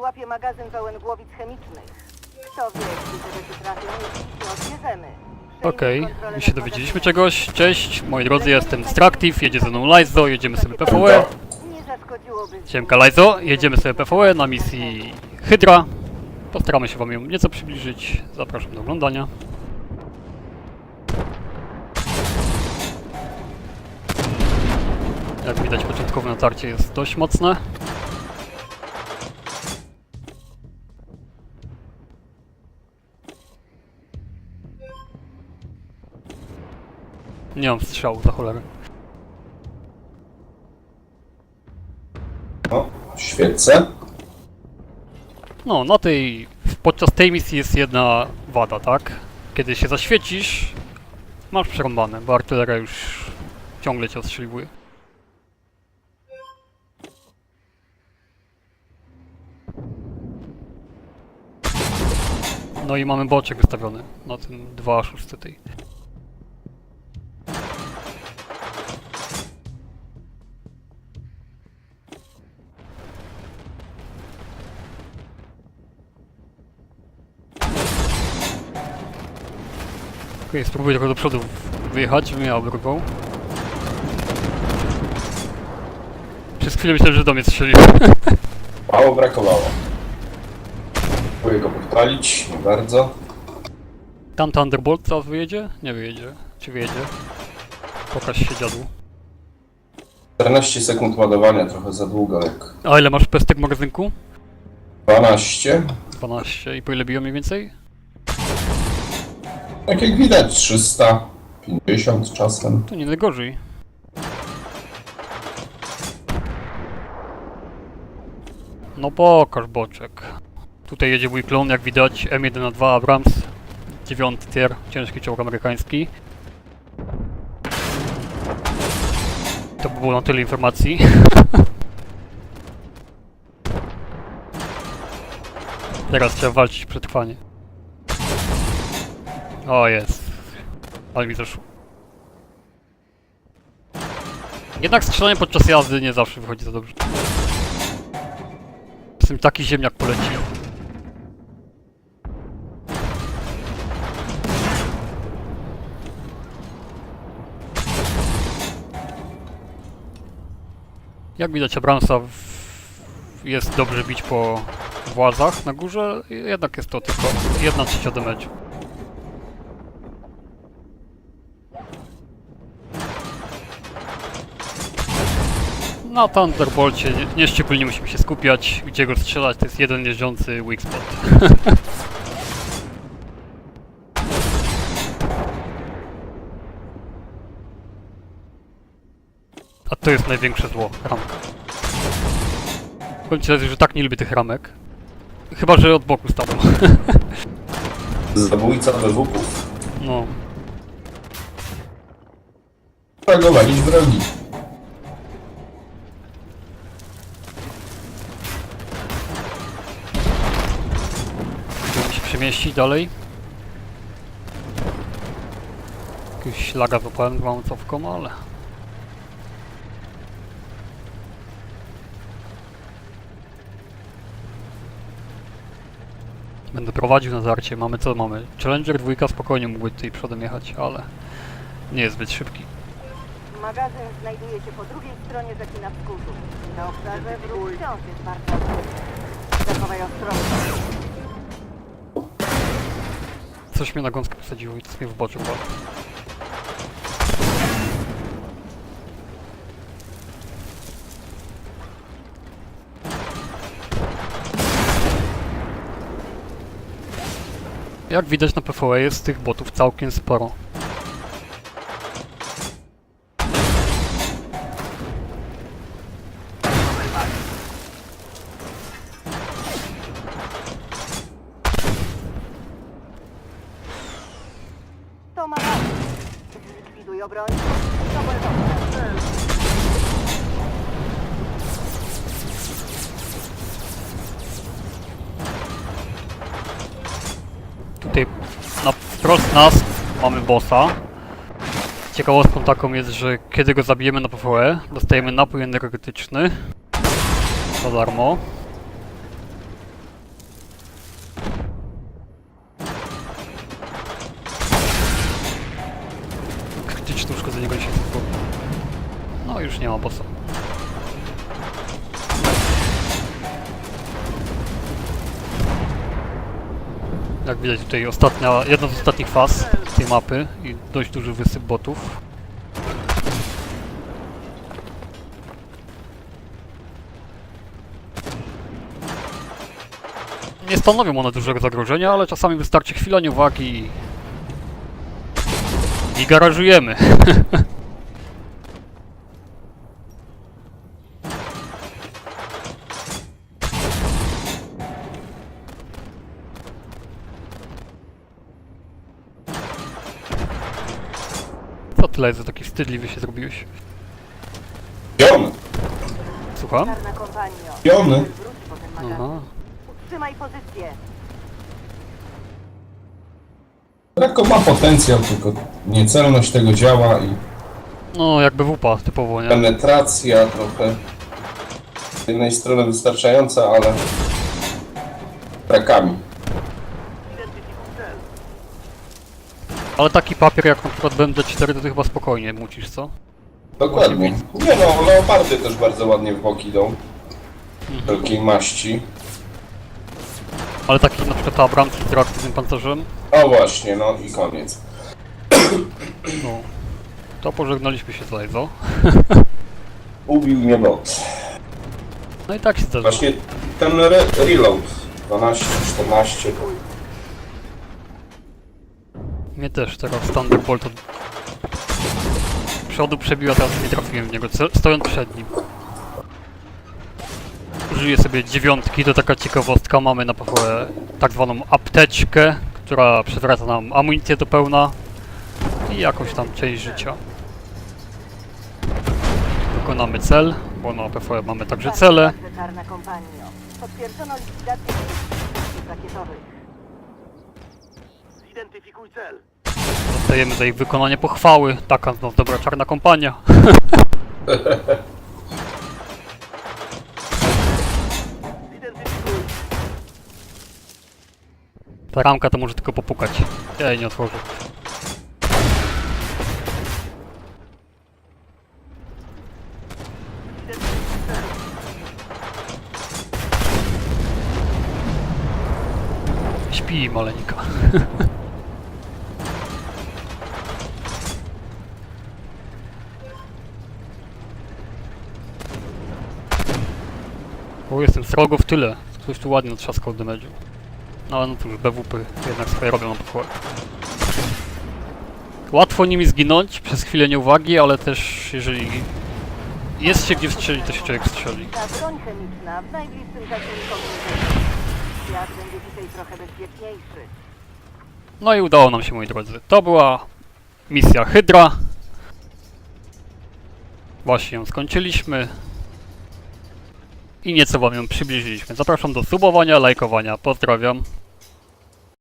łapie magazyn pełen głowic chemicznych. Kto wie, gdzie te rzeczy trafią, jeśli nie odbierzemy. Okej, my się dowiedzieliśmy czegoś. Cześć, moi drodzy, jestem Destructive, jedzie ze mną Lajzo, jedziemy sobie PvE. Siemka Lajzo, jedziemy sobie PvE na misji Hydra. Postaramy się wam ją nieco przybliżyć. Zapraszam do oglądania. Jak widać, początkowe natarcie jest dość mocne. Nie mam strzału za cholerę. O, świece. No, na tej, podczas tej misji jest jedna wada, tak? Kiedy się zaświecisz, masz przerąbane, bo artyleria już ciągle cię ostrzeliwuje. No i mamy boczek wystawiony na tym 2.6 tej. Okej, spróbuję trochę do przodu wyjechać, mnie obrywał. Przez chwilę myślałem, że do mnie strzelił. Mało brakowało. Próbuję go podpalić, nie bardzo. Tam Thunderbolt zaraz wyjedzie? Nie wyjedzie. Czy wyjedzie? Pokaż się dziadu. 14 sekund ładowania, trochę za długo jak A ile masz pestek w magazynku? 12. 12. I po ile biją mniej więcej? Tak jak widać 350 czasem. To nie najgorzej. No pokaż boczek. Tutaj jedzie mój klon, jak widać, M1 na 2 Abrams. 9 tier, ciężki czołg amerykański. To by było na tyle informacji. Teraz trzeba walczyć przetrwanie. O, jest. Ale mi zeszło. Jednak strzelanie podczas jazdy nie zawsze wychodzi za dobrze. Czasem taki ziemniak poleci. Jak widać Abramsa jest dobrze bić po włazach na górze, jednak jest to tylko jedna trzecia damage'u. Na Thunderbolcie nie- nieszczególnie musimy się skupiać, gdzie go strzelać, to jest jeden jeżdżący weak spot. A to jest największe zło, ramka. Powiem ci, że tak nie lubię tych ramek. Chyba, że od boku staną. Zabójca bewuków. No, Trzeba go się przemieścić dalej. Jakiegoś laga z małą cofką, ale... Będę prowadził na zarcie. Mamy co mamy? Challenger dwójka spokojnie mógłby tutaj przodem jechać, ale nie jest zbyt szybki. Magazyn znajduje się po drugiej stronie rzeki na. Na obszarze wróg wciąż jest bardzo. Zachowaj ostrożność. Coś mnie na gąskę posadziło i to mnie w boczu było. Jak widać na PvE jest tych botów całkiem sporo. Boletowe. Tutaj na nas mamy bossa. Ciekawostką taką jest, że kiedy go zabijemy na PvE, dostajemy napój energetyczny za darmo. Krytyczne uszkodzenie go się zrobiło. No już nie ma bossa. Jak widać tutaj ostatnia, jedna z ostatnich faz tej mapy i dość duży wysyp botów. Nie stanowią one dużego zagrożenia, ale czasami wystarczy chwila nieuwagi i... garażujemy. Co tyle za taki wstydliwy się zrobiłeś? Pion! Słucham? Czarna. Piony. Wróć po ten magazyn. Aha. Utrzymaj pozycję. Rako ma potencjał, tylko niecelność tego działa i No, jakby wupa typowo, nie? penetracja trochę z jednej strony wystarczająca, ale brakami. Ale taki papier jak na przykład BMD4 to ty chyba spokojnie mucisz, co? Dokładnie. Nie no, leopardy też bardzo ładnie w bok idą. Wszelkiej maści. Ale taki na przykład Abrams z reaktywnym pancerzem, O właśnie, no i koniec. no. To pożegnaliśmy się z Lejzo. Ubił mnie bot. No i tak się zdarza. Właśnie ten re reload 12, 14 to Mnie też teraz Thunderbolt od przodu przebiła, teraz nie trafiłem w niego, stojąc przed nim. Użyję sobie dziewiątki, to taka ciekawostka, mamy na PvE tak zwaną apteczkę, która przywraca nam amunicję do pełna i jakąś tam część życia. Wykonamy cel, bo na PvE mamy także cele. Bardzo Czarna kompanio. Potwierdzono likwidację rakietowych. Zidentyfikuj cel. Dostajemy za ich wykonanie pochwały, taka z nas dobra czarna kompania. Ramka to może tylko popukać. Ja jej nie otworzę. Śpi maleńka. O, jestem srogo w tyle. Ktoś tu ładnie trzaskał damage'u. No ale no cóż, BWP jednak swoje robią na pochwałę. Łatwo nimi zginąć przez chwilę nieuwagi, ale też jeżeli jest się gdzie strzelić, to się człowiek strzeli. Ta broń chemiczna w najbliższym czasie nikomu nie zagrozi. Świat będzie dzisiaj trochę bezpieczniejszy. No i udało nam się, moi drodzy. To była misja Hydra. Właśnie ją skończyliśmy. I nieco wam ją przybliżyliśmy. Zapraszam do subowania, lajkowania. Pozdrawiam.